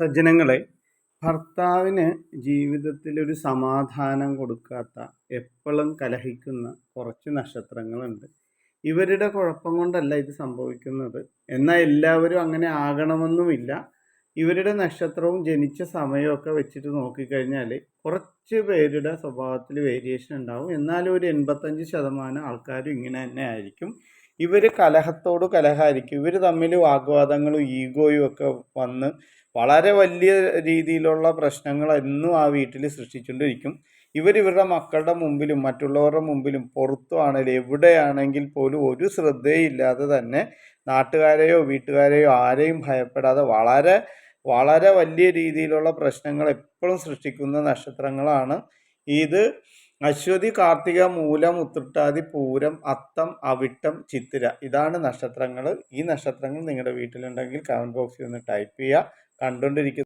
സജ്ജനങ്ങളെ ഭർത്താവിന് ജീവിതത്തിൽ ഒരു സമാധാനം കൊടുക്കാത്ത എപ്പോഴും കലഹിക്കുന്ന കുറച്ച് നക്ഷത്രങ്ങളുണ്ട്. ഇവരുടെ കുഴപ്പം കൊണ്ടല്ല ഇത് സംഭവിക്കുന്നത്. എന്നാൽ എല്ലാവരും അങ്ങനെ ആകണമെന്നുമില്ല. ഇവരുടെ നക്ഷത്രവും ജനിച്ച സമയമൊക്കെ വെച്ചിട്ട് നോക്കിക്കഴിഞ്ഞാൽ കുറച്ച് പേരുടെ സ്വഭാവത്തിൽ വേരിയേഷൻ ഉണ്ടാവും. എന്നാലും ഒരു എൺപത്തഞ്ച് ശതമാനം ആൾക്കാരും ഇങ്ങനെ തന്നെ ആയിരിക്കും. ഇവർ കലഹത്തോട് കലഹമായിരിക്കും. ഇവർ തമ്മിൽ വാഗ്വാദങ്ങളും ഈഗോയും ഒക്കെ വന്ന് വളരെ വലിയ രീതിയിലുള്ള പ്രശ്നങ്ങൾ എന്നും ആ വീട്ടിൽ സൃഷ്ടിച്ചുകൊണ്ടിരിക്കും. ഇവർ ഇവരുടെ മക്കളുടെ മുമ്പിലും മറ്റുള്ളവരുടെ മുമ്പിലും പുറത്തുമാണെങ്കിലും എവിടെയാണെങ്കിൽ പോലും ഒരു ശ്രദ്ധയില്ലാതെ തന്നെ നാട്ടുകാരെയോ വീട്ടുകാരെയോ ആരെയും ഭയപ്പെടാതെ വളരെ വളരെ വലിയ രീതിയിലുള്ള പ്രശ്നങ്ങൾ എപ്പോഴും സൃഷ്ടിക്കുന്ന നക്ഷത്രങ്ങളാണ്. ഇത് അശ്വതി കാർത്തിക മൂലം ഉത്രട്ടാതി പൂരം അത്തം അവിട്ടം ചിത്തിര. ഇതാണ് നക്ഷത്രങ്ങൾ ഈ നക്ഷത്രങ്ങൾ നിങ്ങളുടെ വീട്ടിലുണ്ടെങ്കിൽ കമന്റ് ബോക്സിൽ ഒന്ന് ടൈപ്പ് ചെയ്യുക. കണ്ടുകൊണ്ടിരിക്കുന്ന